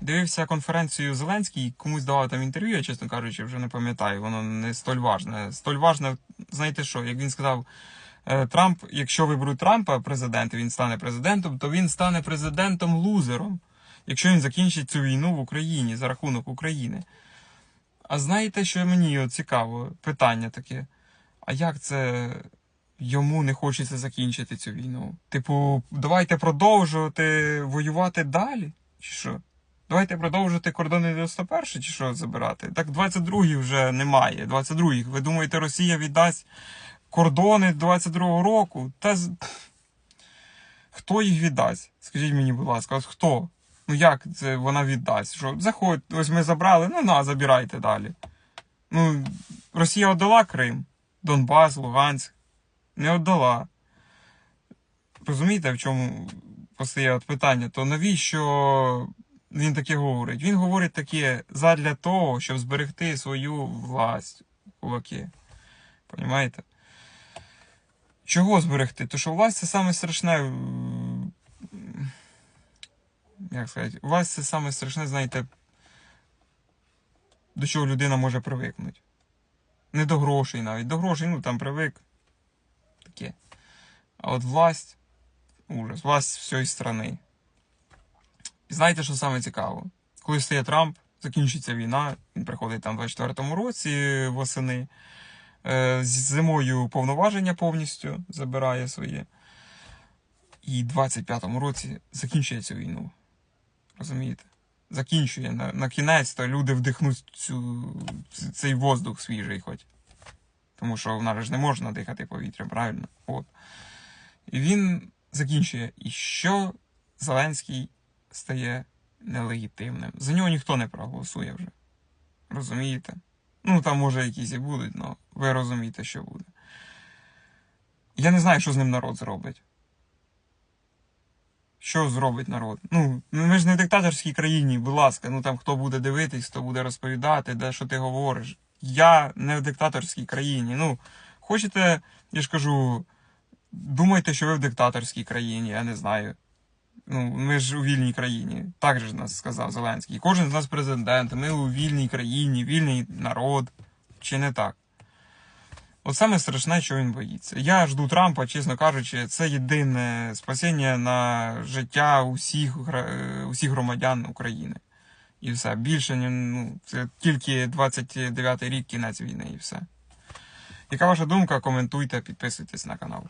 Дивився конференцію Зеленський, комусь давав там інтерв'ю, я чесно кажучи, вже не пам'ятаю, воно не столь важне. Столь важне, знаєте що, як він сказав, е, Трамп, якщо виберуть Трампа президент, він стане президентом, то він стане президентом лузером, якщо він закінчить цю війну в Україні за рахунок України. А знаєте, що мені цікаво? Питання таке. А як це йому не хочеться закінчити цю війну? Типу, давайте продовжувати воювати далі? Чи що? Давайте продовжувати кордони 91 чи що забирати? Так 22-х вже немає. 22-х. Ви думаєте, Росія віддасть кордони 22-го року? Та хто їх віддасть? Скажіть мені, будь ласка, хто? Ну як це вона віддасть? Що заходь, ось ми забрали, ну на, забирайте далі. Ну, Росія віддала Крим, Донбас, Луганськ. Не віддала. Розумієте, в чому постає питання? То навіщо він таке говорить? Він говорить таке задля того, щоб зберегти свою власть кулаки. Понімаєте? Чого зберегти? То що власть це саме страшне. Як сказати, власть це саме страшне, знаєте, до чого людина може привикнути. Не до грошей навіть. До грошей, ну там привик. Таке. А от власть ужас, власть всієї страни. І знаєте, що саме цікаво? Коли стає Трамп, закінчиться війна, він приходить там в 24-му році восени, е, з зимою повноваження повністю забирає своє. І в 25-му році закінчує цю війну. Розумієте? Закінчує на, на кінець, то люди вдихнуть цю, цей воздух свіжий хоч. Тому що в нас ж не можна дихати повітрям, правильно? От. І він закінчує. І що Зеленський стає нелегітимним. За нього ніхто не проголосує вже. Розумієте? Ну, там може якісь і будуть, але ви розумієте, що буде. Я не знаю, що з ним народ зробить. Що зробить народ? Ну, ми ж не в диктаторській країні, будь ласка, ну там хто буде дивитись, хто буде розповідати, де що ти говориш. Я не в диктаторській країні. Ну, хочете, я ж кажу, думайте, що ви в диктаторській країні, я не знаю. Ну, ми ж у вільній країні. Так же нас сказав Зеленський. Кожен з нас президент, ми у вільній країні, вільний народ. Чи не так? От саме страшне, що він боїться. Я жду Трампа, чесно кажучи, це єдине спасіння на життя усіх, е, усіх громадян України. І все. Більше ну, це тільки 29 й рік кінець війни і все. Яка ваша думка? Коментуйте, підписуйтесь на канал.